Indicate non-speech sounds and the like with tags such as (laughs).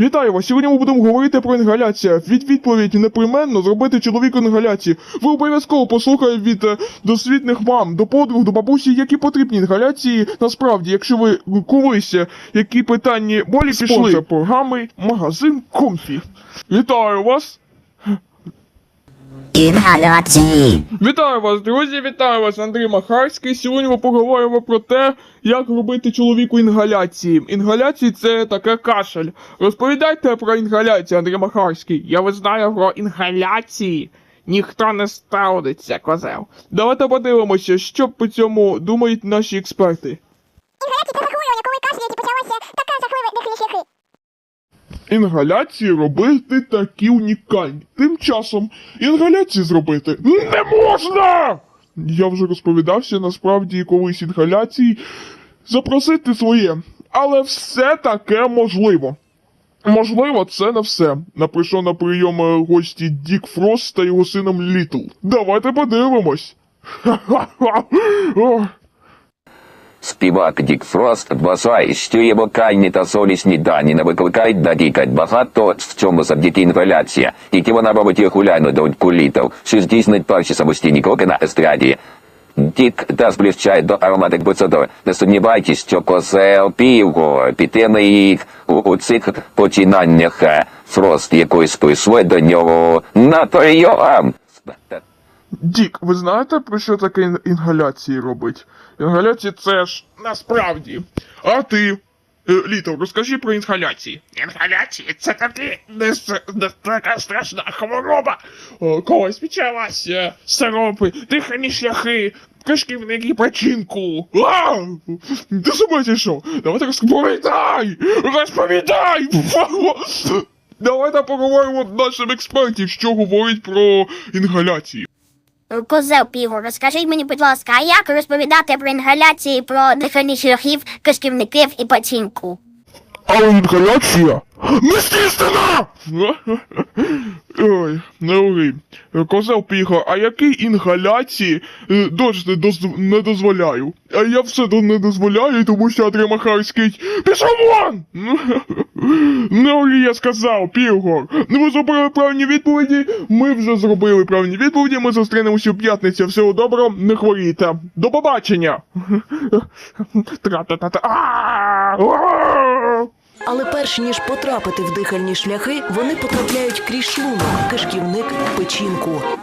Вітаю вас! Сьогодні ми будемо говорити про інгаляцію. Від відповідь непременно зробити чоловіку інгаляції. Ви обов'язково послухаєте від е, досвідних мам, до подруг, до бабусі, які потрібні інгаляції. Насправді, якщо ви колись е, які питання болі пішли Спонсор програми магазин Комфі. Вітаю вас! Інгаляції. Вітаю вас, друзі! Вітаю вас, Андрій Махарський. Сьогодні ми поговоримо про те, як робити чоловіку інгаляції. Інгаляції це таке кашель. Розповідайте про інгаляцію, Андрій Махарський. Я ви знаю про інгаляції. Ніхто не ставиться, козел. Давайте подивимося, що по цьому думають наші експерти. Інгаляції це захворювання, коли кашляють і почалася така жахлива дихальні шляхи. Інгаляції робити такі унікальні. Тим часом інгаляції зробити не можна! Я вже розповідався насправді колись інгаляції запросити своє. Але все таке можливо. Можливо, це не все. Напишу на прийом е, гості Дік Фрост та його сином Літл. Давайте подивимось. (laughs) Ха-ха-ха. Співак Дік Фрост вважає, що є вокальні та солі снідані не викликають нарікань багато в цьому завдяки інгаляція, які вона робить регулярно до кулітів, що здійснить перші самостійні кроки на естраді. Дік та зближчає до ароматик процедур. Не сумнівайтесь, що козел півго підтримує їх у, у цих починаннях. Фрост якось прийшли до нього на прийом. Дік, ви знаєте, про що таке ін- інгаляції робить? Інгаляції це ж насправді. А ти? Е, Літо, розкажи про інгаляції. Інгаляції це такі не, не така страшна хвороба. О, Когось почалася сиропи, дихальні шляхи, кишківники печінку. А! Ти себе зійшов? Давайте розповідай! Розповідай! (laughs) Давайте поговоримо нашим експертів, що говорять про інгаляції. Козел Піго, розкажіть мені, будь ласка, а як розповідати про інгаляції, про дихальні шляхів, кишківників і печінку? А інгаляція? Мистістина! Ой, не. Козел піха, а які інгаляції е, дожди доз- не дозволяю? А я все не дозволяю, тому що Махарський пішов вон! Не я сказав, Півгор. Ну ви зробили правильні відповіді, ми вже зробили правильні відповіді, ми зустрінемося у п'ятницю. Всього доброго, не хворійте. До побачення! Але перш ніж потрапити в дихальні шляхи, вони потрапляють крізь шлунок, кишківник, печінку.